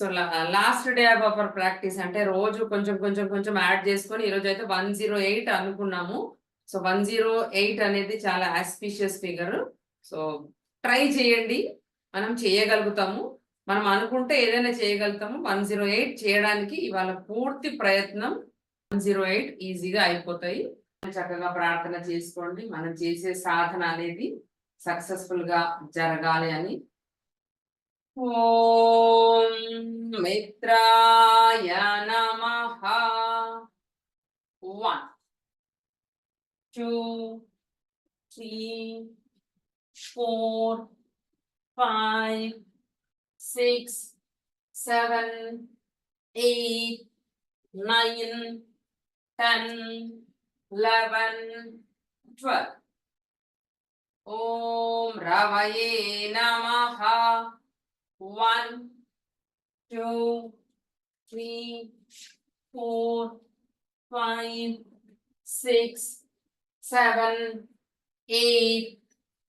So last day of our practice అంటే రోజు కొంచెం కొంచెం కొంచెం యాడ్ చేసుకొని ఈ రోజు అయితే వన్ జీరో ఎయిట్ అనుకున్నాము. సో వన్ జీరో ఎయిట్ అనేది చాలా ఆస్పిషియస్ ఫిగర్ సో ట్రై చేయండి. మనం చేయగలుగుతాము. మనం అనుకుంటే ఏదైనా చేయగలుగుతాము. వన్ జీరో ఎయిట్ చేయడానికి ఇవాళ పూర్తి ప్రయత్నం వన్ జీరో ఎయిట్ ఈజీగా అయిపోతాయి. చక్కగా ప్రార్థన చేసుకోండి. మనం చేసే సాధన అనేది సక్సెస్ఫుల్గా జరగాలి అని. ఓ మిత్రాయ నమః one two three four five six seven eight nine ten eleven twelve ఓం రవయే నమః one, two, three, four, five, six, seven, eight,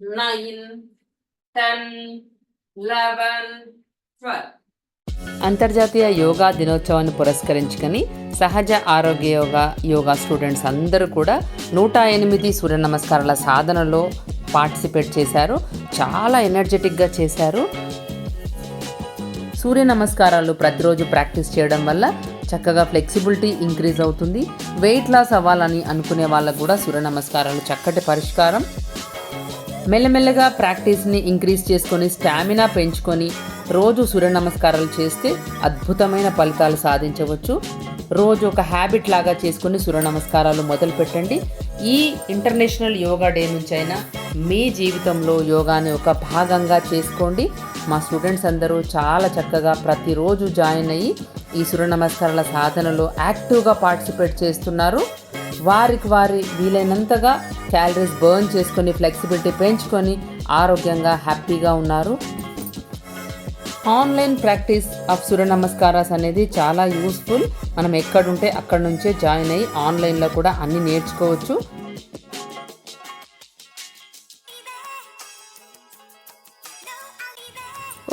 nine, ten, eleven, twelve. అంతర్జాతీయ యోగా దినోత్సవాన్ని పురస్కరించుకొని సహజ ఆరోగ్య యోగా యోగా స్టూడెంట్స్ అందరూ కూడా నూట ఎనిమిది సూర్య నమస్కారాల సాధనలో పార్టిసిపేట్ చేశారు చాలా ఎనర్జెటిక్గా చేశారు సూర్య నమస్కారాలు ప్రతిరోజు ప్రాక్టీస్ చేయడం వల్ల చక్కగా ఫ్లెక్సిబిలిటీ ఇంక్రీజ్ అవుతుంది. వెయిట్ లాస్ అవ్వాలని అనుకునే వాళ్ళకు కూడా సూర్య నమస్కారాలు చక్కటి పరిష్కారం. మెల్లమెల్లగా ప్రాక్టీస్ని ఇంక్రీజ్ చేసుకొని స్టామినా పెంచుకొని రోజు సూర్య నమస్కారాలు చేస్తే అద్భుతమైన ఫలితాలు సాధించవచ్చు. రోజు ఒక హ్యాబిట్ లాగా చేసుకుని సూర్య నమస్కారాలు మొదలు పెట్టండి ఈ ఇంటర్నేషనల్ యోగా డే నుంచి అయినా మీ జీవితంలో యోగాని ఒక భాగంగా చేసుకోండి. మా స్టూడెంట్స్ అందరూ చాలా చక్కగా ప్రతిరోజు జాయిన్ అయ్యి ఈ సూర్య నమస్కారాల సాధనలో యాక్టివ్గా పార్టిసిపేట్ చేస్తున్నారు. వారికి వారి వీలైనంతగా క్యాలరీస్ బర్న్ చేసుకొని ఫ్లెక్సిబిలిటీ పెంచుకొని ఆరోగ్యంగా హ్యాపీగా ఉన్నారు. Online practice of Surya namaskaras అనేది చాలా యూస్ఫుల్. మనం ఎక్కడుంటే అక్కడ నుంచే జాయిన్ అయ్యి ఆన్లైన్లో కూడా అన్ని నేర్చుకోవచ్చు.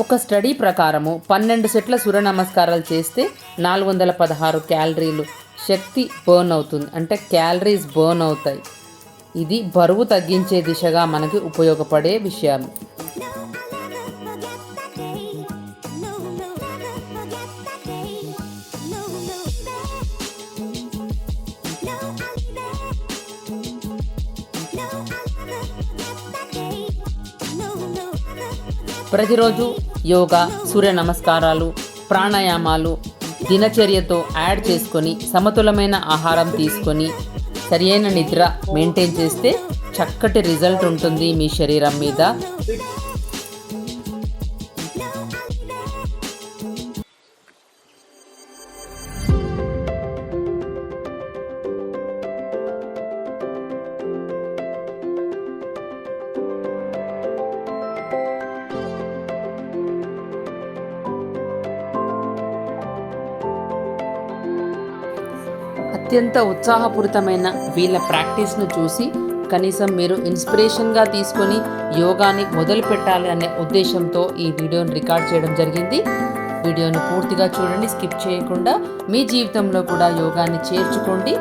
ఒక స్టడీ ప్రకారము పన్నెండు సెట్ల సూర్య నమస్కారాలు చేస్తే నాలుగు వందల పదహారు క్యాలరీలు శక్తి బర్న్ అవుతుంది. అంటే క్యాలరీస్ బర్న్ అవుతాయి. ఇది బరువు తగ్గించే దిశగా మనకి ఉపయోగపడే విషయం ప్రతిరోజు యోగా సూర్య నమస్కారాలు ప్రాణాయామాలు దినచర్యతో యాడ్ చేసుకొని సమతులమైన ఆహారం తీసుకొని సరియైన నిద్ర మెయింటైన్ చేస్తే చక్కటి రిజల్ట్ ఉంటుంది మీ శరీరం మీద. అత్యంత ఉత్సాహపూరితమైన వీళ్ళ ప్రాక్టీస్ను చూసి కనీసం మీరు ఇన్స్పిరేషన్గా తీసుకొని యోగాని మొదలు పెట్టాలి అనే ఉద్దేశంతో ఈ వీడియోని రికార్డ్ చేయడం జరిగింది. వీడియోను పూర్తిగా చూడండి స్కిప్ చేయకుండా మీ జీవితంలో కూడా యోగాని చేర్చుకోండి.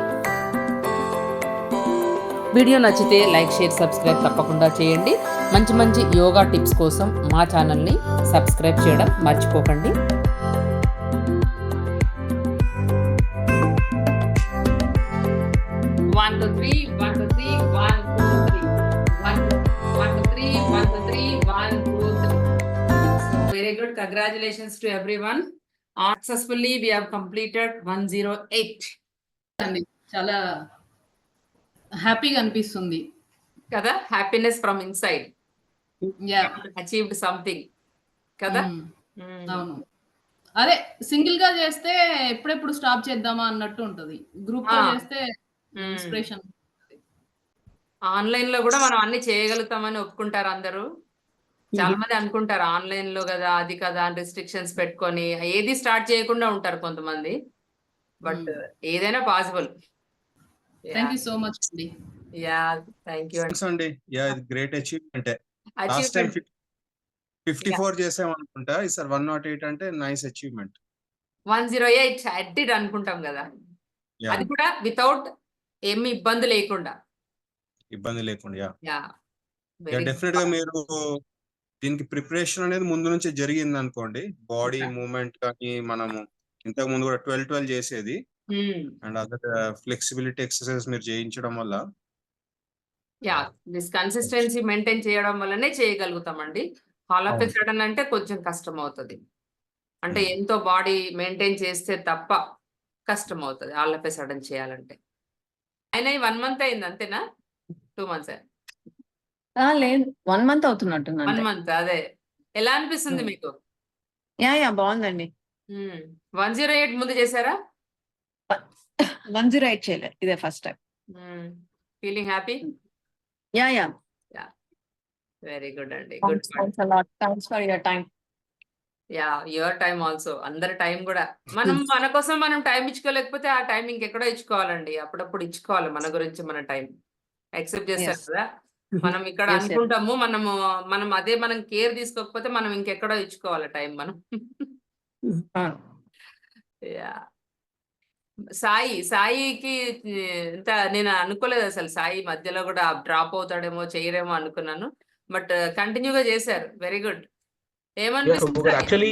వీడియో నచ్చితే లైక్ షేర్ సబ్స్క్రైబ్ తప్పకుండా చేయండి. మంచి మంచి యోగా టిప్స్ కోసం మా ఛానల్ని సబ్స్క్రైబ్ చేయడం మర్చిపోకండి. Congratulations to everyone. Successfully, we have completed one zero eight. అండి చాలా హ్యాపీగా అనిపిస్తుంది కదా happiness from inside achieved something కదా మ్మ్. Mm. అవును అదే సింగిల్గా చేస్తే ఎప్పుడెప్పుడు స్టాప్ చేద్దామా అన్నట్టు ఉంటది గ్రూప్లో ఆ. చేస్తే. ఇన్స్పిరేషన్ ఆన్లైన్లో కూడా మనం అన్ని చేయగలుగుతామని ఒప్పుకుంటారు అందరూ చాలా మంది అనుకుంటారు ఆన్లైన్లో కదా అది కదా రిస్ట్రిక్షన్స్ పెట్టుకొని ఏది స్టార్ట్ చేయకుండా ఉంటారు కొంతమంది. బట్ ఏదైనా possible thank you so much అండి యా థ్యాంక్ యూ అండి యా ఇది great achievement last time achievement fifty four చేసాం అనుకుంటా ఈసారి వన్ నాట్ ఎయిట్ అంటే nice achievement one zero eight added అనుకుంటాం కదా. అది కూడా వితౌట్ ఏమి ఇబ్బంది లేకుండా. ఇబ్బంది లేకుండా యా యా యా డెఫినెట్గా మీరు దీనికి ప్రిపరేషన్ అనేది ముందు నుంచి జరిగింది అనుకోండి బాడీ. మూమెంట్ కానీ మనము ఇంతకు ముందు కూడా ట్వెల్వ్ ట్వెల్వ్ చేసేది. అండ్ అదర్ ఫ్లెక్సిబిలిటీ ఎక్సర్సైజ్ మీరు చేయించడం వల్ల యా దిస్ కన్సిస్టెన్సీ మెయింటైన్ చేయడం వల్లనే చేయగలుగుతామండి. Hall of. సడన్ అంటే కొంచెం కష్టం అవుతుంది అంటే Hmm. ఎంతో బాడీ మెయింటైన్ చేస్తే తప్ప కష్టం అవుతుంది ఆల్ ఆఫ్ సడన్ చేయాలంటే. అయినా వన్ మంత్ అయింది అంతేనా? టూ మంత్స్ లేదు. వన్ మంత్ అవుతున్నట్టుంది వన్ అంతే. మంత్ అదే. ఎలా అనిపిస్తుంది Hmm. మీకు? యా యా బాగుందండి. వన్ జీరో ఎయిట్ ముందు చేశారా? వన్ జీరో ఎయిట్ చేయలేదు ఇదే first time. Feeling happy yeah yeah. Very good అండి. Good thanks for your time yeah your time also అందరి టైం కూడా. మనం మన కోసం మనం టైం ఇచ్చుకోలేకపోతే ఆ టైం ఇంకెక్కడో ఇచ్చుకోవాలండి. అప్పుడప్పుడు ఇచ్చుకోవాలి మన గురించి మన టైం యాక్సెప్ట్ చేస్తారు Yes. కదా? మనం ఇక్కడ Yes, yes. అనుకుంటాము మనము మనం అదే మనం కేర్ తీసుకోకపోతే మనం ఇంకెక్కడో ఇచ్చుకోవాలి టైం మనం. యా సాయి సాయికి ఇంత నేను అనుకోలేదు అసలు సాయి మధ్యలో కూడా డ్రాప్ అవుతాడేమో చేయరేమో అనుకున్నాను. బట్ కంటిన్యూగా చేశారు. వెరీ గుడ్ ఏమనిపిస్తుంది? యాక్చువల్లీ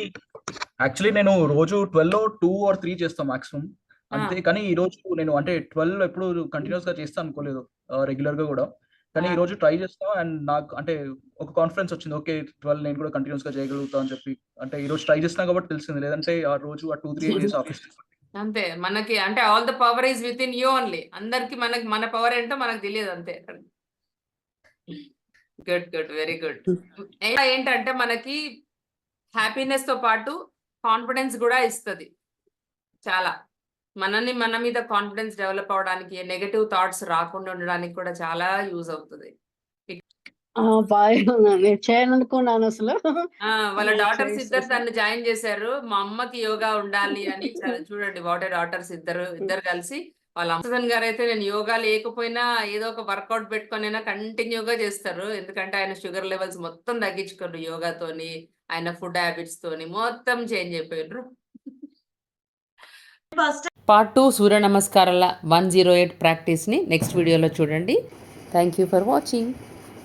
యాక్చువల్లీ నేను రోజు ట్వెల్వ్ టూ ఆర్ త్రీ చేస్తాను మాక్సిమం అంతే కానీ ఈ రోజు నేను అంటే ట్వెల్వ్ ఎప్పుడు కంటిన్యూస్గా చేస్తా అనుకోలేదు రెగ్యులర్గా కూడా. కానీ. ఈ రోజు ట్రై చేస్తా అండ్ నాకు అంటే ఒక కాన్ఫిడెన్స్ వచ్చింది. ఓకే ట్వెల్వ్ నేను కూడా కంటిన్యూస్గా చేయగలుగుతా అని చెప్పి. అంటే ఈ రోజు ట్రై చేసినా కాబట్టి తెలిసింది. లేదంటే ఆ రోజు ఆ టూ త్రీ డేస్ ఆఫీస్ అంతే. మనకి అంటే all the power is within you only అందరికి మనకి మన పవర్ ఏంటో మనకు తెలియదు అంతే. గుడ్ గుడ్ వెరీ గుడ్ ఏంటంటే మనకి హ్యాపీనెస్తో పాటు కాన్ఫిడెన్స్ కూడా ఇస్తుంది. చాలా. మనని మన మీద కాన్ఫిడెన్స్ డెవలప్ అవడానికి నెగటివ్ థాట్స్ రాకుండా ఉండడానికి కూడా చాలా యూజ్ అవుతుంది. అసలు. ఆ వాళ్ళ డాటర్స్ చేసి ఇద్దరు. తను జాయిన్ చేశారు. మా అమ్మకి యోగా ఉండాలి అని చూడండి వాటర్ డాటర్స్ ఇద్దరు ఇద్దరు కలిసి వాళ్ళ అమ్మసన్ గారు అయితే నేను యోగా లేకపోయినా ఏదో ఒక వర్కౌట్ పెట్టుకొని కంటిన్యూగా చేస్తారు. ఎందుకంటే ఆయన షుగర్ లెవెల్స్ మొత్తం తగ్గించుకోరు యోగాతోని ఆయన ఫుడ్ హ్యాబిట్స్ తోని మొత్తం చేంజ్ అయిపోయారు పార్ట్ టూ సూర్య నమస్కారాల వన్ జీరో ఎయిట్ ప్రాక్టీస్ని నెక్స్ట్ వీడియోలో చూడండి. Thank you for watching